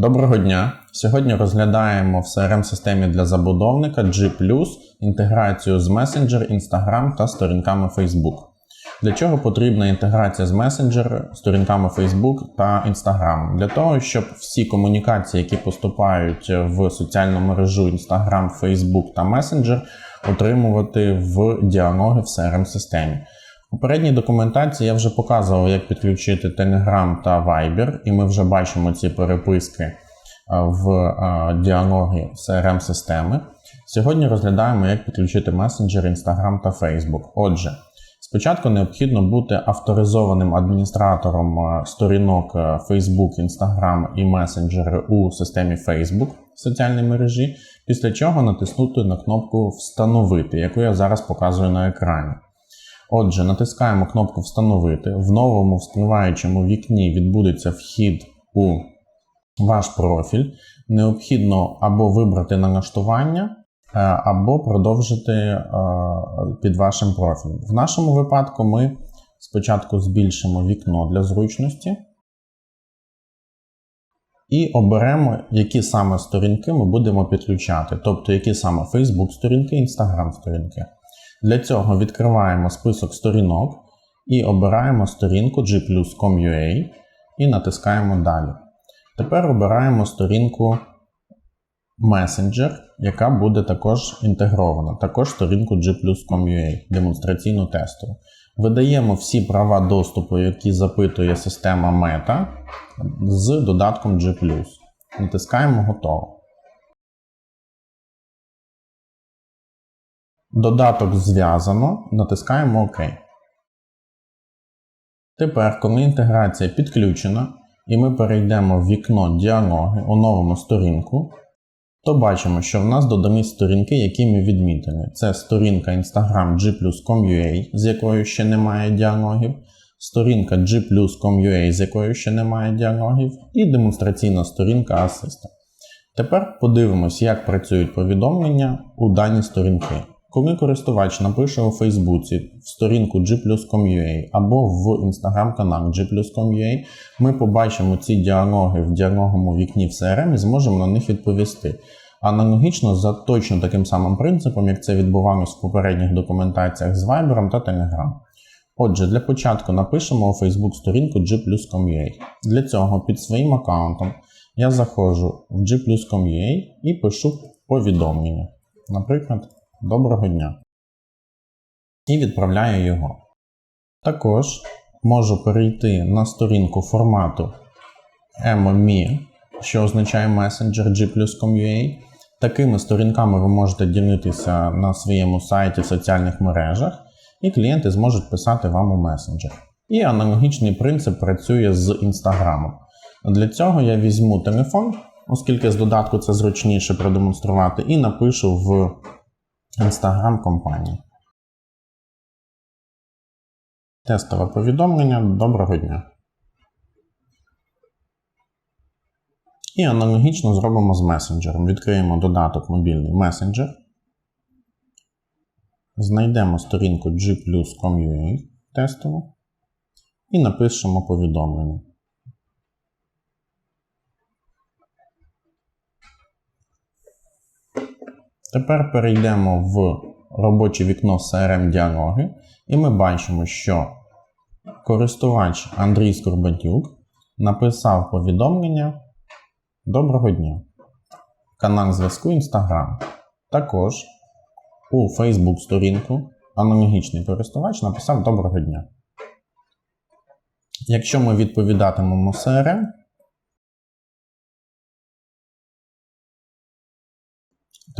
Доброго дня! Сьогодні розглядаємо в CRM-системі для забудовника G+, інтеграцію з Messenger, Instagram та сторінками Facebook. Для чого потрібна інтеграція з Messenger, сторінками Facebook та Instagram? Для того, щоб всі комунікації, які поступають в соціальну мережу Instagram, Facebook та Messenger, отримувати в діалоги в CRM-системі. У попередній документації я вже показував, як підключити Telegram та Viber, і ми вже бачимо ці переписки е, в е, діалоги CRM-системи. Сьогодні розглядаємо, як підключити месенджери Instagram та Facebook. Отже, спочатку необхідно бути авторизованим адміністратором е, сторінок Facebook, Instagram і месенджери у системі Facebook соціальній мережі, після чого натиснути на кнопку Встановити, яку я зараз показую на екрані. Отже, натискаємо кнопку Встановити. В новому вспливаючому вікні відбудеться вхід у ваш профіль. Необхідно або вибрати налаштування, е, або продовжити е, під вашим профілем. В нашому випадку ми спочатку збільшимо вікно для зручності. І оберемо, які саме сторінки ми будемо підключати, тобто які саме Facebook сторінки, Instagram сторінки. Для цього відкриваємо список сторінок і обираємо сторінку g+com.ua і натискаємо Далі. Тепер обираємо сторінку Messenger, яка буде також інтегрована, також сторінку g+com.ua, демонстраційну тестову. Видаємо всі права доступу, які запитує система Meta з додатком G+. Натискаємо Готово. Додаток зв'язано, натискаємо ОК. Тепер, коли інтеграція підключена, і ми перейдемо в вікно діалоги у новому сторінку, то бачимо, що в нас додані сторінки, які ми відмітили. Це сторінка Instagram g+com.ua, з якою ще немає діалогів, сторінка g+com.ua, з якою ще немає діалогів, і демонстраційна сторінка Assistant. Тепер подивимось, як працюють повідомлення у дані сторінки. Коли користувач напише у Фейсбуці в сторінку g+com.ua або в інстаграм-канал g+com.ua, ми побачимо ці діалоги в діалоговому вікні в CRM і зможемо на них відповісти. Аналогічно за точно таким самим принципом, як це відбувалося в попередніх документаціях з Viber та Telegram. Отже, для початку напишемо у Facebook сторінку g+com.ua. Для цього під своїм аккаунтом я заходжу в g+com.ua і пишу повідомлення. Наприклад. Доброго дня. І відправляю його. Також можу перейти на сторінку формату MME, що означає Messenger G+com.ua. Такими сторінками ви можете ділитися на своєму сайті в соціальних мережах, і клієнти зможуть писати вам у месенджер. І аналогічний принцип працює з Інстаграмом. Для цього я візьму телефон, оскільки з додатку це зручніше продемонструвати, і напишу в Інстаграм компанії. Тестове повідомлення. Доброго дня. І аналогічно зробимо з месенджером. Відкриємо додаток мобільний месенджер. Знайдемо сторінку g+com.ua тестову і напишемо повідомлення. Тепер перейдемо в робоче вікно CRM діалоги, і ми бачимо, що користувач Андрій Скорбатюк написав повідомлення Доброго дня. Канал зв'язку Instagram. Також у Facebook сторінку аналогічний користувач написав Доброго дня. Якщо ми відповідатимемо CRM,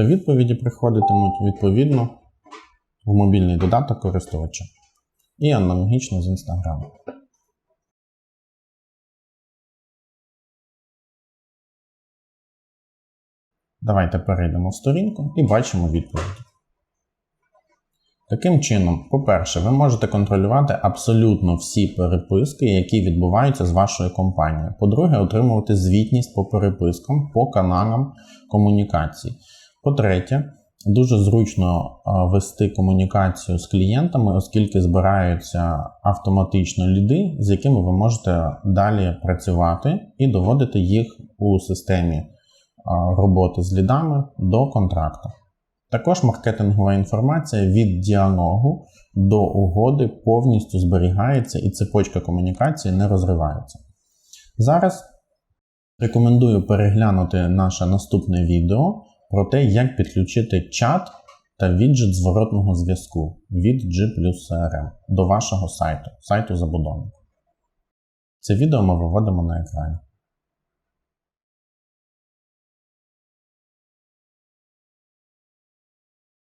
то відповіді приходитимуть відповідно в мобільний додаток користувача і аналогічно з Instagram. Давайте перейдемо в сторінку і бачимо відповіді. Таким чином, по-перше, ви можете контролювати абсолютно всі переписки, які відбуваються з вашою компанією. По-друге, отримувати звітність по перепискам, по каналам комунікації. По-третє, дуже зручно вести комунікацію з клієнтами, оскільки збираються автоматично ліди, з якими ви можете далі працювати і доводити їх у системі роботи з лідами до контракту. Також маркетингова інформація від діалогу до угоди повністю зберігається і цепочка комунікації не розривається. Зараз рекомендую переглянути наше наступне відео про те, як підключити чат та віджит зворотного зв'язку від G CRM до вашого сайту, сайту забудовника. Це відео ми виводимо на екрані.